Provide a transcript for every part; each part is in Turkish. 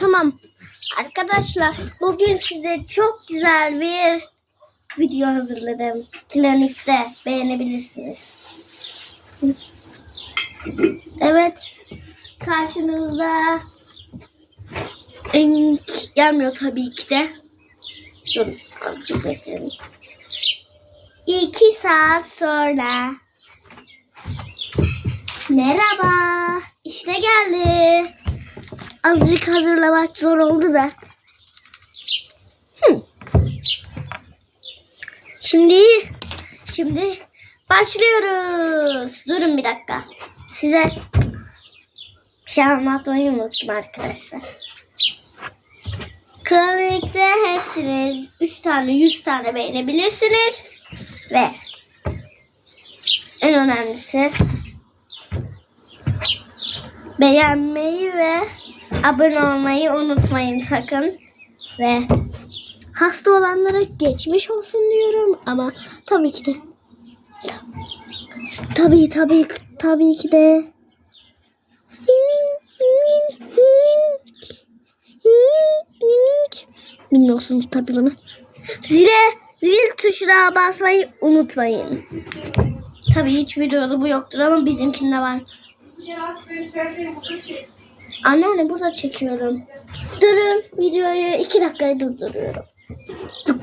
Tamam. Arkadaşlar bugün size çok güzel bir video hazırladım. Klinikte beğenebilirsiniz. Evet. Karşınızda en gelmiyor tabii ki de. Durun azıcık bekleyin. İki saat sonra. Merhaba. İşte geldi. Azıcık hazırlamak zor oldu da. Şimdi şimdi başlıyoruz. Durun bir dakika. Size bir şey anlatmayı unuttum arkadaşlar. Klinikte hepsini 3 tane 100 tane beğenebilirsiniz. Ve en önemlisi beğenmeyi ve abone olmayı unutmayın sakın. Ve hasta olanlara geçmiş olsun diyorum ama tabii ki de tabii tabii tabii ki de Bilmiyorsunuz tabii bunu. Zile zil tuşuna basmayı unutmayın. Tabii hiç videoda bu yoktur ama bizimkinde var. Anneanne burada çekiyorum. Durun videoyu iki dakikaya durduruyorum. Cuk.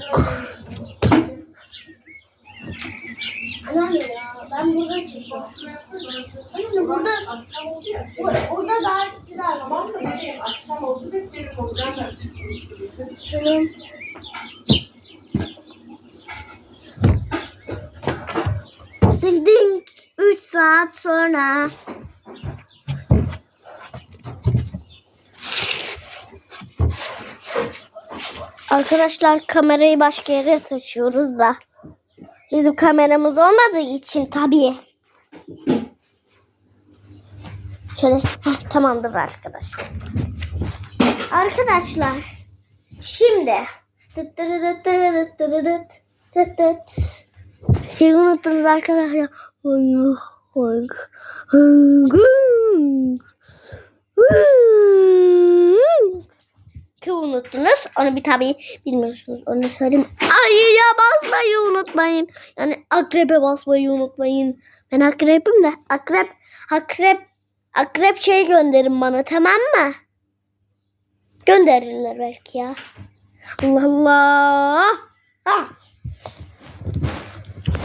Anneanne ya ben burada çekiyorum. Anneanne burada Akşam oldu ya. burada daha güzel. Tamam da benim akşam oldu ve senin olacağım ben çıkmıştım. Şunun. Ding ding. 3 saat sonra. Arkadaşlar kamerayı başka yere taşıyoruz da. Bizim kameramız olmadığı için tabii. Şöyle heh, tamamdır arkadaşlar. Arkadaşlar şimdi tıt tırı tıt tırı tıt tırı tıt tıt tıt. Şeyi unuttunuz arkadaşlar. Honk honk honk honk. Ki unuttunuz. Onu bir tabi bilmiyorsunuz. Onu söyleyeyim. Ayıya basmayı unutmayın. Yani akrebe basmayı unutmayın. Ben akrebim de. Akrep, akrep, akrep şey gönderin bana tamam mı? Gönderirler belki ya. Allah Allah. Ah.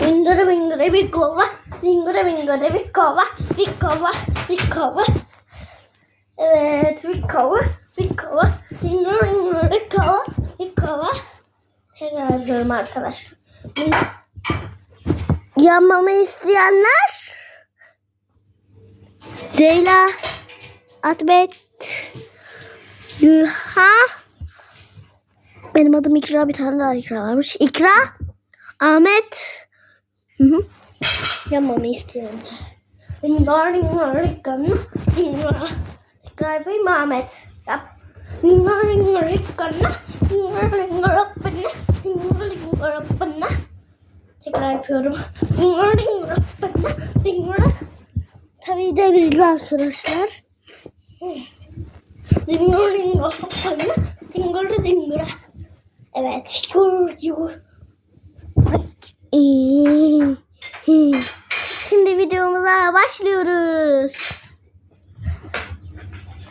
Bingara bingara bir kova. Bingara bingara bir kova. Bir kova. Bir kova. Evet. Bir kova. Bingara bingara bir kova. Bir kova. Ediyorum arkadaşlar. Yanmamı isteyenler Zeyla Atbet Yuha Benim adım İkra bir tane daha İkra varmış. İkra Ahmet Hı hı. Yanmamı harikam. İkra yapayım Ahmet? Yap. Darling harikam. Darling harikam. Darling harikam. Tekrar yapıyorum. Darling harikam. Tabii de bilgi arkadaşlar. Dingur dingur dingur dingur. Evet. Gur. Şimdi videomuza başlıyoruz.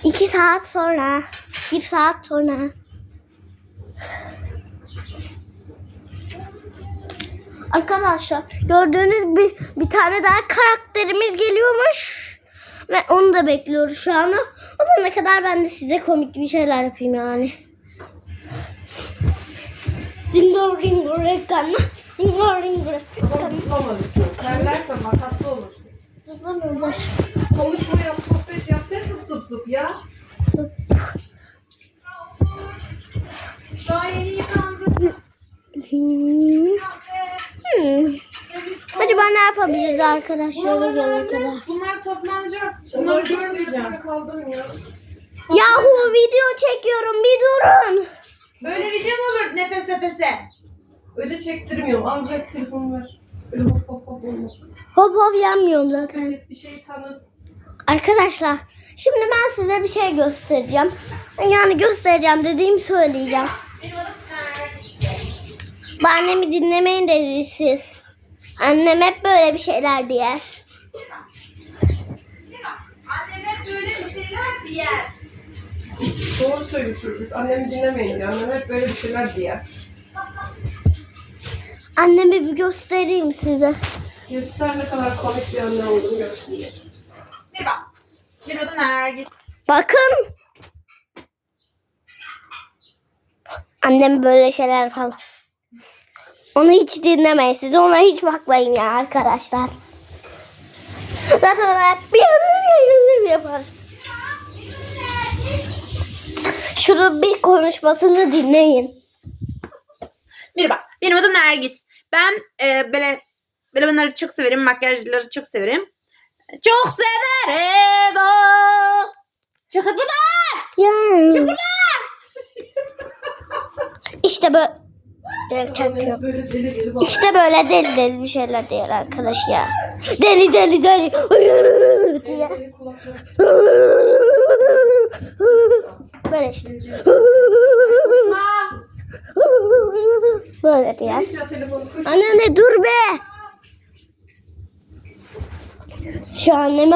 İki saat sonra, bir saat sonra. Arkadaşlar gördüğünüz bir, bir tane daha karakterimiz geliyormuş. Ve onu da bekliyoruz şu an. O zamana kadar ben de size komik bir şeyler yapayım yani. Dingo dingo rekana. Dingo Ama tutamadık. Derlerse makaslı olur. rekana. Konuşma yap, sohbet yap. Ne zıp zıp zıp ya? Daha yeni yıkandı. Yapabiliriz arkadaşlar o zamana kadar? Bunlar toplanacak. Bunları görmeyeceğim. Kaldım ya. Yahu video çekiyorum bir durun. Böyle video mu olur nefes nefese? Öyle çektirmiyorum. Al ver telefonu ver. Öyle hop hop hop olmaz. Hop hop yanmıyorum zaten. Bir şey tanıt. Arkadaşlar Şimdi ben size bir şey göstereceğim. Yani göstereceğim dediğimi söyleyeceğim. Benim adım Nergis. Bu annemi dinlemeyin dedi siz. Annem hep böyle bir şeyler diyer. Annem hep böyle bir şeyler diyer. Doğru söylüyor çocuk. Annemi dinlemeyin diyor. Annem hep böyle bir şeyler diyer. Annemi bir göstereyim size. Göster ne kadar komik bir anne olduğunu görsün diye. Merhaba. Benim adım Nergis. Bakın. Annem böyle şeyler falan. Onu hiç dinlemeyin siz. Ona hiç bakmayın ya arkadaşlar. Zaten hep bir yapar. Şunu bir konuşmasını dinleyin. Merhaba. Benim adım Nergis. Ben e, böyle böyle bunları çok severim. Makyajları çok severim. Çok severim. o. Çıkın buradan. Yani. İşte böyle. Çakıyor. Annemiz böyle deli bağırıyor. İşte böyle deli deli bir şeyler diyor arkadaş ya. Deli deli deli. Diye. Böyle işte. Böyle kır. Anne dur be. Şu anneme